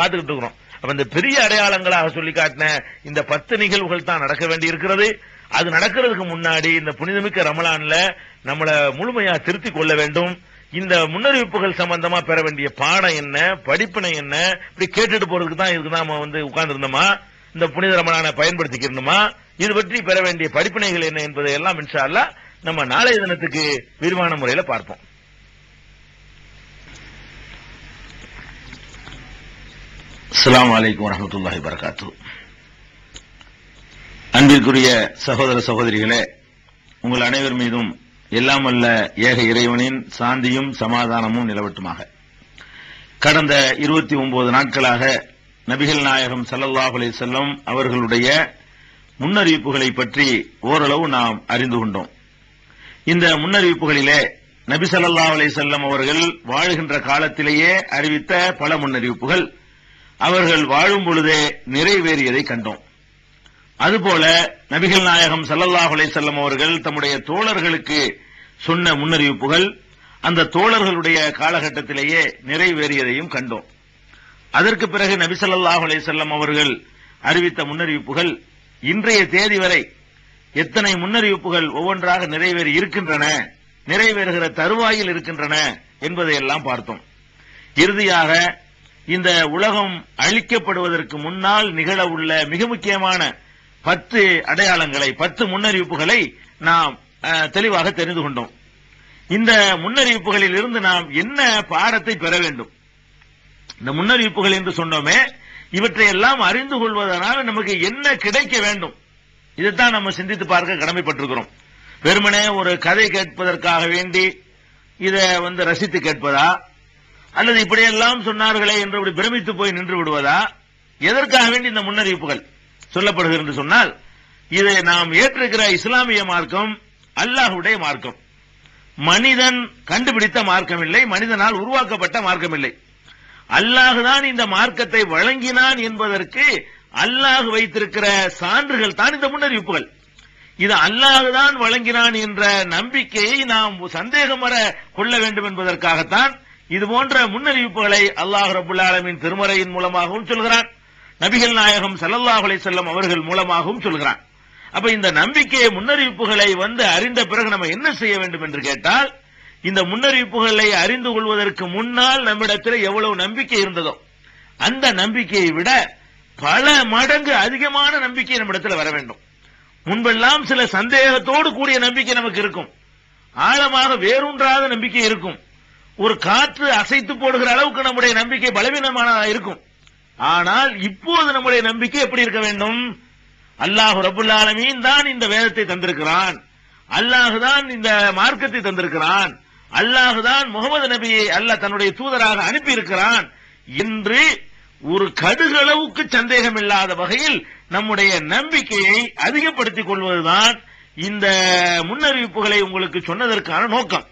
பார்த்துக்கிட்டு இருக்கிறோம். அப்ப இந்த பெரிய அடையாளங்களாக சொல்லி காட்டின இந்த பத்து நிகழ்வுகள் தான் நடக்க வேண்டி இருக்கிறது அது நடக்கிறதுக்கு முன்னாடி இந்த புனிதமிக்க ரமலான்ல நம்மள முழுமையா திருத்திக் கொள்ள வேண்டும். இந்த முன்னறிவிப்புகள் சம்பந்தமா பெற வேண்டிய பாடம் என்ன படிப்பினை என்ன இப்படி கேட்டுட்டு போறதுக்கு தான் இதுக்கு நாம வந்து உட்கார்ந்து இருந்தோமா இந்த புனித ரமலானை பயன்படுத்திக்கணுமா இது பற்றி பெற வேண்டிய படிப்பினைகள் என்ன என்பதை எல்லாம் இன்ஷா நம்ம நாளைய தினத்துக்கு விரிவான முறையில பார்ப்போம். அஸ்ஸலாமு அலைக்கும் வரஹ்மத்துல்லாஹி வரகாத்து அன்பிற்குரிய சகோதர சகோதரிகளே உங்கள் அனைவர் மீதும் எல்லாம் அல்ல ஏக இறைவனின் சாந்தியும் சமாதானமும் நிலவட்டுமாக. கடந்த இருபத்தி ஒன்பது நாட்களாக நபிகள் நாயகம் ஸல்லல்லாஹு அலைஹி செல்லம் அவர்களுடைய முன்னறிவிப்புகளை பற்றி ஓரளவு நாம் அறிந்து கொண்டோம். இந்த முன்னறிவிப்புகளிலே நபி ஸல்லல்லாஹு அலைஹி செல்லம் அவர்கள் வாழுகின்ற காலத்திலேயே அறிவித்த பல முன்னறிவிப்புகள். அவர்கள் வாழும் பொழுதே நிறைவேறியதை கண்டோம். அதுபோல நபிகள் நாயகம் சல்லல்லாஹ் அலைஹி அவர்கள் தம்முடைய தோழர்களுக்கு சொன்ன முன்னறிவிப்புகள் அந்த தோழர்களுடைய காலகட்டத்திலேயே நிறைவேறியதையும் கண்டோம். அதற்கு பிறகு நபி ஸல்லல்லாஹு அவர்கள் அறிவித்த முன்னறிவிப்புகள் இன்றைய தேதி வரை எத்தனை முன்னறிவிப்புகள் ஒவ்வொன்றாக நிறைவேறி இருக்கின்றன நிறைவேறுகிற தருவாயில் இருக்கின்றன என்பதையெல்லாம் பார்த்தோம். இறுதியாக இந்த உலகம் அழிக்கப்படுவதற்கு முன்னால் நிகழ உள்ள மிக முக்கியமான பத்து அடையாளங்களை பத்து முன்னறிவிப்புகளை நாம் தெளிவாக தெரிந்து கொண்டோம். இந்த முன்னறிவிப்புகளில் இருந்து நாம் என்ன பாடத்தை பெற வேண்டும்? இந்த முன்னறிவிப்புகள் என்று சொன்னோமே இவற்றை எல்லாம் அறிந்து கொள்வதனால் நமக்கு என்ன கிடைக்க வேண்டும்? இதைத்தான் நம்ம சிந்தித்து பார்க்க கடமைப்பட்டிருக்கிறோம். வெறுமனே ஒரு கதை கேட்பதற்காக வேண்டி இதை வந்து ரசித்து கேட்பதா? அல்லது இப்படியெல்லாம் சொன்னார்களே என்று இப்படி பிரமித்து போய் நின்று விடுவதா? எதற்காக வேண்டி இந்த முன்னறிவிப்புகள் சொல்லப்படுகிறது என்று சொன்னால் இது நாம் ஏற்றிருக்கிற இஸ்லாமிய மார்க்கம் அல்லாஹுடைய மார்க்கம். மனிதன் கண்டுபிடித்த மார்க்கம் இல்லை மனிதனால் உருவாக்கப்பட்ட மார்க்கம் இல்லை அல்லாஹுதான் இந்த மார்க்கத்தை வழங்கினான் என்பதற்கு அல்லாஹ் வைத்திருக்கிற சான்றுகள் தான் இந்த முன்னறிவிப்புகள். இது அல்லாஹுதான் வழங்கினான் என்ற நம்பிக்கையை நாம் சந்தேகம் வர கொள்ள வேண்டும் என்பதற்காகத்தான் இது போன்ற முன்னறிவிப்புகளை அல்லாஹ் ரபுல் ஆலமின் திருமறையின் மூலமாகவும் சொல்கிறான். நபிகள் நாயகம் சல்லல்லாஹ் அலைஹி அவர்கள் மூலமாகவும் சொல்கிறான். அப்ப இந்த நம்பிக்கை முன்னறிவிப்புகளை வந்து அறிந்த பிறகு நம்ம என்ன செய்ய வேண்டும் என்று கேட்டால் இந்த முன்னறிவிப்புகளை அறிந்து கொள்வதற்கு முன்னால் நம்மிடத்தில் எவ்வளவு நம்பிக்கை இருந்ததோ அந்த நம்பிக்கையை விட பல மடங்கு அதிகமான நம்பிக்கை நம்மிடத்தில் வர வேண்டும். முன்பெல்லாம் சில சந்தேகத்தோடு கூடிய நம்பிக்கை நமக்கு இருக்கும். ஆழமாக வேரூன்றாத நம்பிக்கை இருக்கும். ஒரு காற்று அசைத்து போடுகிற அளவுக்கு நம்முடைய நம்பிக்கை பலவீனமான இருக்கும். ஆனால் இப்போது நம்முடைய நம்பிக்கை எப்படி இருக்க வேண்டும்? அல்லாஹ் ரபுல்லாலமீன் தான் இந்த வேதத்தை தந்திருக்கிறான். அல்லாஹு தான் இந்த மார்க்கத்தை தந்திருக்கிறான். அல்லாஹு தான் முகமது நபியை அல்லாஹ் தன்னுடைய தூதராக அனுப்பியிருக்கிறான். என்று ஒரு கடுகளவுக்கு சந்தேகம் இல்லாத வகையில் நம்முடைய நம்பிக்கையை அதிகப்படுத்திக் கொள்வதுதான் இந்த முன்னறிவிப்புகளை உங்களுக்கு சொன்னதற்கான நோக்கம்.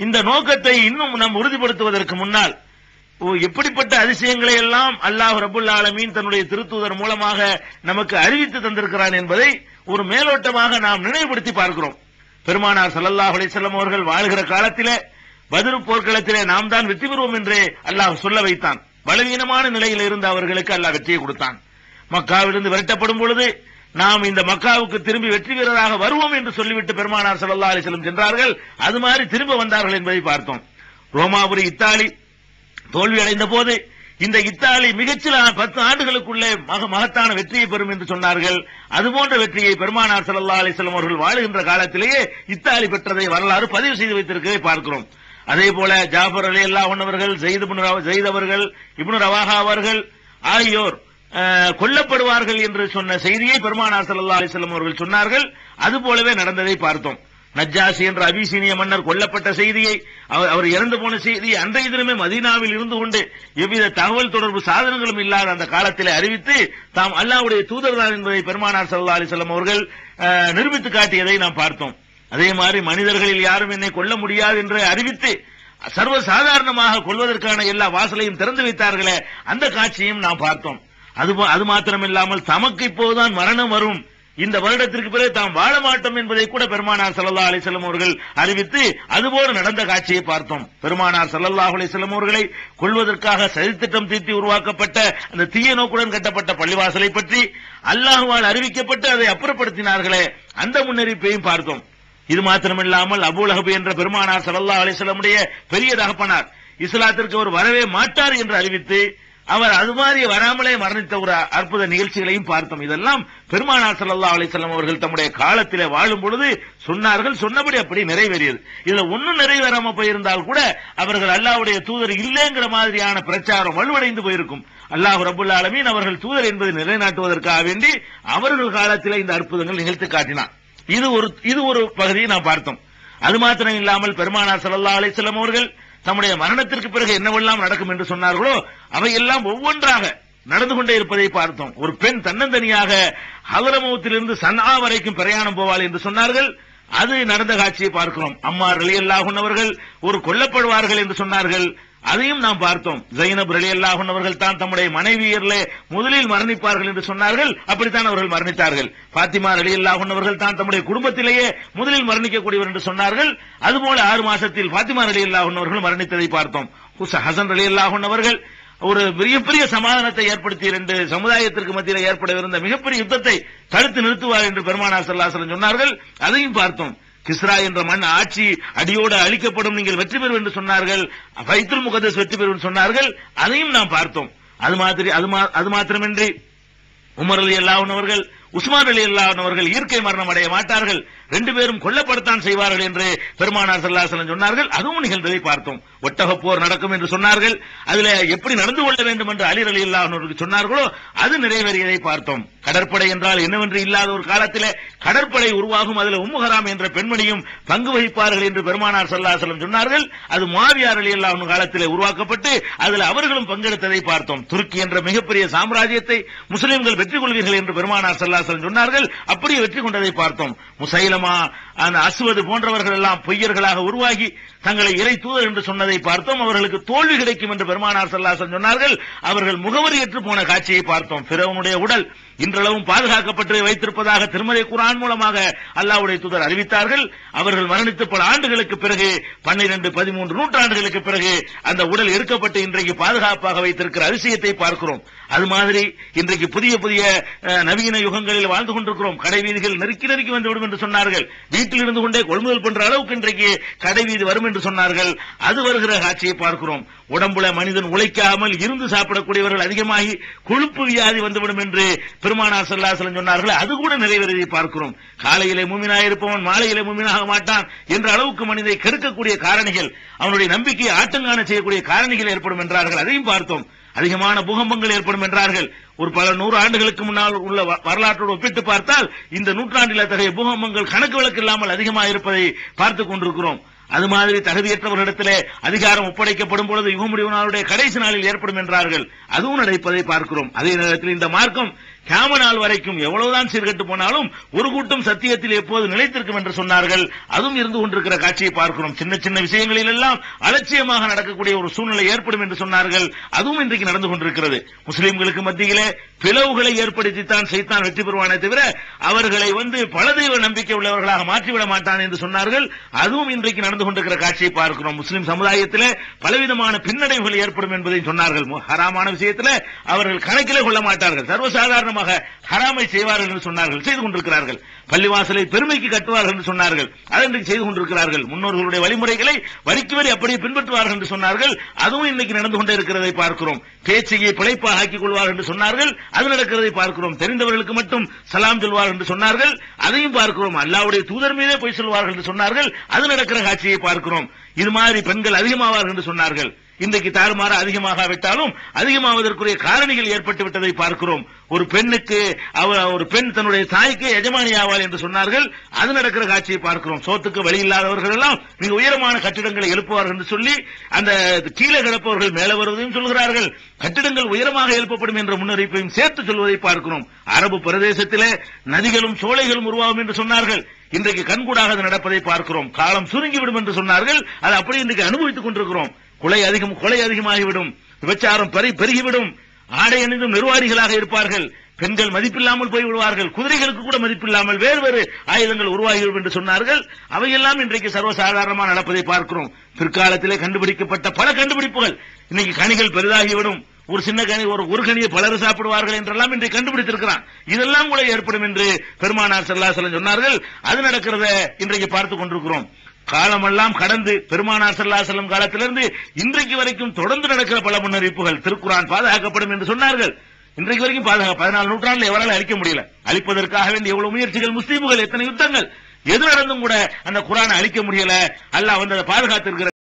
இந்த நோக்கத்தை இன்னும் நாம் உறுதிப்படுத்துவதற்கு முன்னால் ஓ, எப்படிப்பட்ட அதிசயங்களை எல்லாம் அல்லாஹ் ரபுல் ஆலமீன் தன்னுடைய திருத்தூதர் மூலமாக நமக்கு அறிவித்து தந்திருக்கிறான் என்பதை ஒரு மேலோட்டமாக நாம் நினைவுபடுத்தி பார்க்கிறோம். பெருமானார் சல்லல்லாஹ் அலிசல்லம் அவர்கள் வாழ்கிற காலத்திலே பதிரு போர்க்களத்திலே நாம் தான் வெற்றி பெறுவோம் என்று அல்லாஹ் சொல்ல வைத்தான். பலவீனமான நிலையில் இருந்து அவர்களுக்கு அல்லாஹ் வெற்றியை கொடுத்தான். மக்காவிலிருந்து விரட்டப்படும் பொழுது நாம் இந்த மக்காவுக்கு திரும்பி வெற்றி வீரராக வருவோம் என்று சொல்லிவிட்டு பெருமானார் சல்லா அலைஹி வஸல்லம் சென்றார்கள். அது மாதிரி திரும்ப வந்தார்கள் என்பதை பார்த்தோம். ரோமாபுரி இத்தாலி தோல்வி அடைந்த போது இந்த இத்தாலி மிகச்சில பத்து ஆண்டுகளுக்குள்ளே மக மகத்தான வெற்றியை பெறும் என்று சொன்னார்கள். அதுபோன்ற வெற்றியை பெருமானார் சல்லா அலைஹி அவர்கள் வாழுகின்ற காலத்திலேயே இத்தாலி பெற்றதை வரலாறு பதிவு செய்து வைத்திருக்கிறதை பார்க்கிறோம். அதே போல ஜாஃபர் அலி அல்லாஹ் அவர்கள் ஜெயித் இப்னு அவர்கள் இப்னு ரவாஹா அவர்கள் ஆகியோர் கொல்லப்படுவார்கள் என்று சொன்ன செய்தியை பெருமானார் சல்லா அலைஹி அவர்கள் சொன்னார்கள். அது போலவே நடந்ததை பார்த்தோம். நஜ்ஜாசி என்ற அபிசீனிய மன்னர் கொல்லப்பட்ட செய்தியை அவர் அவர் இறந்து போன செய்தியை அன்றைய தினமே மதீனாவில் இருந்து கொண்டு எவ்வித தகவல் தொடர்பு சாதனங்களும் இல்லாத அந்த காலத்திலே அறிவித்து தாம் அல்லாவுடைய தூதர்தான் என்பதை பெருமானார் சல்லா அலைஹி அவர்கள் நிரூபித்து காட்டியதை நாம் பார்த்தோம். அதே மாதிரி மனிதர்களில் யாரும் என்னை கொல்ல முடியாது என்று அறிவித்து சர்வ சாதாரணமாக கொள்வதற்கான எல்லா வாசலையும் திறந்து வைத்தார்களே அந்த காட்சியையும் நாம் பார்த்தோம். அது அது மாத்திரமில்லாமல் தமக்கு இப்போதுதான் மரணம் வரும். இந்த வருடத்திற்கு பிறகு தாம் வாழ மாட்டோம் என்பதை கூட பெருமானார் சல்லா அலிசல்லம் அவர்கள் அறிவித்து அதுபோல நடந்த காட்சியை பார்த்தோம். பெருமானார் சல்லல்லாஹ் அலிசல்லம் அவர்களை கொள்வதற்காக சதித்திட்டம் தீட்டி உருவாக்கப்பட்ட அந்த தீய நோக்குடன் கட்டப்பட்ட பள்ளிவாசலை பற்றி அல்லாஹுவால் அறிவிக்கப்பட்டு அதை அப்புறப்படுத்தினார்களே அந்த முன்னறிப்பையும் பார்த்தோம். இது மாத்திரமில்லாமல் அபுலஹபு என்ற பெருமானார் சல்லா அலிசல்லமுடைய பெரிய தகப்பனார் இஸ்லாத்திற்கு அவர் வரவே மாட்டார் என்று அறிவித்து அவர் அது மாதிரி வராமலே மரணித்த ஒரு அற்புத நிகழ்ச்சிகளையும் பார்த்தோம். இதெல்லாம் பெருமானார் சல்லா அலிசல்லாம் அவர்கள் தம்முடைய காலத்திலே வாழும் பொழுது சொன்னார்கள். சொன்னபடி அப்படி நிறைவேறியது. இதுல ஒன்னும் நிறைவேறாம போயிருந்தால் கூட அவர்கள் அல்லாவுடைய தூதர் இல்லைங்கிற மாதிரியான பிரச்சாரம் வலுவடைந்து போயிருக்கும். அல்லாஹ் ரபுல் ஆலமீன் அவர்கள் தூதர் என்பதை நிலைநாட்டுவதற்காக வேண்டி அவர்கள் காலத்திலே இந்த அற்புதங்கள் நிகழ்த்தி காட்டினார். இது ஒரு இது ஒரு பகுதியை நாம் பார்த்தோம். அது மாத்திரம் இல்லாமல் பெருமானார் சல்லா அலிசல்லாம் அவர்கள் தம்முடைய மரணத்திற்கு பிறகு என்னவெல்லாம் நடக்கும் என்று சொன்னார்களோ அவையெல்லாம் ஒவ்வொன்றாக நடந்து கொண்டே இருப்பதை பார்த்தோம். ஒரு பெண் தன்னந்தனியாக ஹவரமௌத்திலிருந்து சன்னா வரைக்கும் பிரயாணம் போவாள் என்று சொன்னார்கள். அது நடந்த காட்சியை பார்க்கிறோம். அம்மா ரலியல்லாஹுன் அவர்கள் ஒரு கொல்லப்படுவார்கள் என்று சொன்னார்கள். அதையும் நாம் பார்த்தோம். ஜைனப் ரலியல்லாஹுன் அவர்கள் தான் தம்முடைய மனைவியர்களே முதலில் மரணிப்பார்கள் என்று சொன்னார்கள். அப்படித்தான் அவர்கள் மரணித்தார்கள். பாத்திமா ரலி அவர்கள் தான் தம்முடைய குடும்பத்திலேயே முதலில் மரணிக்கக்கூடியவர் என்று சொன்னார்கள். அதுபோல ஆறு மாசத்தில் பாத்திமா ரலி அவர்கள் மரணித்ததை பார்த்தோம். ஹுச- ஹசன் ரலியல்லாஹுன் அவர்கள் ஒரு மிகப்பெரிய சமாதானத்தை ஏற்படுத்தி இரண்டு சமுதாயத்திற்கு மத்தியில் ஏற்படவிருந்த மிகப்பெரிய யுத்தத்தை தடுத்து நிறுத்துவார் என்று பெருமானா ஸல்லல்லாஹு சொன்னார்கள். அதையும் பார்த்தோம். கிஸ்ரா என்ற மண் ஆட்சி அடியோடு அழிக்கப்படும் நீங்கள் வெற்றி பெறும் என்று சொன்னார்கள். பைத்துல் முகதஸ் வெற்றி பெறும் சொன்னார்கள். அதையும் நாம் பார்த்தோம். அது மாதிரி அது மா- அது மாத்திரமின்றி உமர் அலி அல்லாஹன் அவர்கள் உஸ்மான் அலி அல்லாஹன் அவர்கள் இயற்கை மரணம் அடைய மாட்டார்கள். ரெண்டு பேரும் கொல்லப்படத்தான் செய்வார்கள் என்று பெருமானார் சல்லாசலம் சொன்னார்கள். அதுவும் நிகழ்ந்ததை பார்த்தோம். ஒட்டக போர் நடக்கும் என்று சொன்னார்கள். அதுல எப்படி நடந்து கொள்ள வேண்டும் என்று அலிர் அலி அல்லாஹன் சொன்னார்களோ அது நிறைவேறியதை பார்த்தோம். கடற்படை என்றால் என்னவென்று இல்லாத ஒரு காலத்தில் கடற்படை உருவாகும். அதுல உம்முஹராம் என்ற பெண்மணியும் பங்கு வகிப்பார்கள் என்று பெருமானார் சல்லாசலம் சொன்னார்கள். அது மாவியார் அலி அல்லாஹ் காலத்தில் உருவாக்கப்பட்டு அதில் அவர்களும் பங்கெடுத்ததை பார்த்தோம். துருக்கி என்ற மிகப்பெரிய சாம்ராஜ்யத்தை முஸ்லிம்கள் வெற்றி கொள்வீர்கள் என்று பெருமானார் சல்லாசலம் சொன்னார்கள். அப்படியே வெற்றி கொண்டதை பார்த்தோம். மூலமா அந்த அசுவது போன்றவர்கள் எல்லாம் பொய்யர்களாக உருவாகி தங்களை இறை தூதர் என்று சொன்னதை பார்த்தோம். அவர்களுக்கு தோல்வி கிடைக்கும் என்று பெருமானார் சல்லாசன் சொன்னார்கள். அவர்கள் முகவரியற்று போன காட்சியை பார்த்தோம். பிறவனுடைய உடல் இன்றளவும் பாதுகாக்கப்பட்டு வைத்திருப்பதாக திருமலை குரான் மூலமாக அல்லாவுடைய தூதர் அறிவித்தார்கள். அவர்கள் மரணித்து பல ஆண்டுகளுக்கு பிறகு பன்னிரண்டு பதிமூன்று நூற்றாண்டுகளுக்கு பிறகு அந்த உடல் எடுக்கப்பட்டு இன்றைக்கு பாதுகாப்பாக வைத்திருக்கிற அதிசயத்தை பார்க்கிறோம். அது மாதிரி இன்றைக்கு புதிய புதிய நவீன யுகங்களில் வாழ்ந்து கொண்டிருக்கிறோம். கடை வீதிகள் நெருக்கி நெருக்கி வந்துவிடும் என்று சொன்னார் சொன்னார்கள். வீட்டில் இருந்து கொண்டே கொள்முதல் பண்ற அளவுக்கு இன்றைக்கு கடை வீதி வரும் என்று சொன்னார்கள். அது வருகிற காட்சியை பார்க்கிறோம். உடம்புல மனிதன் உழைக்காமல் இருந்து சாப்பிடக்கூடியவர்கள் அதிகமாகி கொழுப்பு வியாதி வந்துவிடும் என்று பெருமானார் ஸல்லல்லாஹு சொன்னார்கள். அது கூட நிறைவேறதை பார்க்கிறோம். காலையிலே மூமினாக இருப்பவன் மாலையிலே மூமினாக மாட்டான் என்ற அளவுக்கு மனிதை கெடுக்கக்கூடிய காரணிகள் அவனுடைய நம்பிக்கையை ஆட்டங்கான செய்யக்கூடிய காரணிகள் ஏற்படும் என்றார்கள். அதையும் பார்த்தோம். அதிகமான பூகம்பங்கள் ஏற்படும் என்றார்கள். ஒரு பல நூறு ஆண்டுகளுக்கு முன்னால் உள்ள வ- வரலாற்றோடு ஒப்பிட்டு பார்த்தால் இந்த நூற்றாண்டில் அத்தகைய பூகம்பங்கள் கணக்கு வழக்கு இல்லாமல் அதிகமாக இருப்பதை பார்த்துக் கொண்டிருக்கிறோம். அது மாதிரி தகுதியற்றவர்களிடத்திலே அதிகாரம் ஒப்படைக்கப்படும் பொழுது யுகமுடிவனாருடைய நாளுடைய கடைசி நாளில் ஏற்படும் என்றார்கள். அதுவும் நடப்பதை பார்க்கிறோம். அதே நேரத்தில் இந்த மார்க்கம் கேம நாள் வரைக்கும் எவ்வளவுதான் சீர்கெட்டு போனாலும் ஒரு கூட்டம் சத்தியத்தில் எப்போது நிலைத்திருக்கும் என்று சொன்னார்கள். அதுவும் இருந்து கொண்டிருக்கிற காட்சியை பார்க்கிறோம். சின்ன சின்ன விஷயங்களில் எல்லாம் அலட்சியமாக நடக்கக்கூடிய ஒரு சூழ்நிலை ஏற்படும் என்று சொன்னார்கள். அதுவும் இன்றைக்கு நடந்து கொண்டிருக்கிறது. முஸ்லிம்களுக்கு மத்தியிலே பிளவுகளை ஏற்படுத்தித்தான் செய்தான் வெற்றி பெறுவானே தவிர அவர்களை வந்து பல தெய்வ நம்பிக்கை உள்ளவர்களாக மாற்றிவிட மாட்டான் என்று சொன்னார்கள். அதுவும் இன்றைக்கு நடந்து கொண்டிருக்கிற காட்சியை பார்க்கிறோம். முஸ்லீம் சமுதாயத்தில் பலவிதமான பின்னடைவுகள் ஏற்படும் என்பதை சொன்னார்கள். ஹராமான விஷயத்தில் அவர்கள் கணக்கிலே கொள்ள மாட்டார்கள். சர்வசாதாரணமாக ஹராமை செய்வார்கள் என்று சொன்னார்கள் செய்து கொண்டிருக்கிறார்கள். பள்ளிவாசலை பெருமைக்கு கட்டுவார்கள் என்று சொன்னார்கள். அதை இன்றைக்கு செய்து கொண்டிருக்கிறார்கள். முன்னோர்களுடைய வழிமுறைகளை வரிக்கு வரி அப்படியே பின்பற்றுவார்கள் என்று சொன்னார்கள். அதுவும் இன்னைக்கு நடந்து கொண்டே இருக்கிறதை பார்க்கிறோம். பேச்சையை பிழைப்பாக ஆக்கிக் கொள்வார்கள் என்று சொன்னார்கள். அது நடக்கிறதை பார்க்கிறோம். தெரிந்தவர்களுக்கு மட்டும் சலாம் சொல்வார்கள் என்று சொன்னார்கள். அதையும் பார்க்கிறோம். அல்லாவுடைய தூதர் மீதே போய் சொல்வார்கள் என்று சொன்னார்கள். அது நடக்கிற காட்சியை பார்க்கிறோம். இது மாதிரி பெண்கள் அதிகமாவார்கள் என்று சொன்னார்கள். இன்றைக்கு தாறுமாற அதிகமாகாவிட்டாலும் அதிகமாவதற்குரிய காரணிகள் ஏற்பட்டு விட்டதை பார்க்கிறோம். ஒரு பெண்ணுக்கு அவ ஒரு பெண் தன்னுடைய தாய்க்கு எஜமானி ஆவாள் என்று சொன்னார்கள். அது நடக்கிற காட்சியை பார்க்கிறோம். சோத்துக்கு வழி இல்லாதவர்கள் எல்லாம் மிக உயரமான கட்டிடங்களை எழுப்புவார்கள் என்று சொல்லி அந்த கீழே கிடப்பவர்கள் மேலே வருவதையும் சொல்கிறார்கள். கட்டிடங்கள் உயரமாக எழுப்பப்படும் என்ற முன்னறிப்பையும் சேர்த்து சொல்வதை பார்க்கிறோம். அரபு பிரதேசத்திலே நதிகளும் சோலைகளும் உருவாகும் என்று சொன்னார்கள். இன்றைக்கு கண்கூடாக அது நடப்பதை பார்க்கிறோம். காலம் சுருங்கிவிடும் என்று சொன்னார்கள். அதை அப்படி இன்றைக்கு அனுபவித்துக் கொண்டிருக்கிறோம். கொலை அதிகம் கொலை அதிகமாகிவிடும். விபச்சாரம் பெருகிவிடும். ஆடை அணிந்தும் நிர்வாணிகளாக இருப்பார்கள். பெண்கள் மதிப்பில்லாமல் போய் விடுவார்கள். குதிரைகளுக்கு கூட மதிப்பில்லாமல் வேறு வேறு ஆயுதங்கள் உருவாகிவிடும் என்று சொன்னார்கள். அவையெல்லாம் இன்றைக்கு சர்வசாதாரணமாக நடப்பதை பார்க்கிறோம். பிற்காலத்திலே கண்டுபிடிக்கப்பட்ட பல கண்டுபிடிப்புகள். இன்னைக்கு கனிகள் பெரிதாகிவிடும். ஒரு சின்ன கனி ஒரு ஒரு கனியை பலர் சாப்பிடுவார்கள் என்றெல்லாம் இன்றைக்கு கண்டுபிடித்திருக்கிறான். இதெல்லாம் கூட ஏற்படும் என்று பெருமானார் ஸல்லல்லாஹு சொன்னார்கள். அது நடக்கிறத இன்றைக்கு பார்த்துக் கொண்டிருக்கிறோம். காலமெல்லாம் கடந்து பெருமானார் ஸல்லல்லாஹு காலத்திலிருந்து இன்றைக்கு வரைக்கும் தொடர்ந்து நடக்கிற பல முன்னறிவிப்புகள் திருக்குரான் பாதுகாக்கப்படும் என்று சொன்னார்கள். இன்றைக்கு வரைக்கும் பாதுகாப்பு பதினாலு நூற்றாண்டு எவரால் அழிக்க முடியல. அழிப்பதற்காக வேண்டிய எவ்வளவு முயற்சிகள் முஸ்லீம்கள் எத்தனை யுத்தங்கள்? எது நடந்தும் கூட அந்த குரானை அழிக்க முடியல. அல்ல வந்து அதை பாதுகாத்திருக்கிற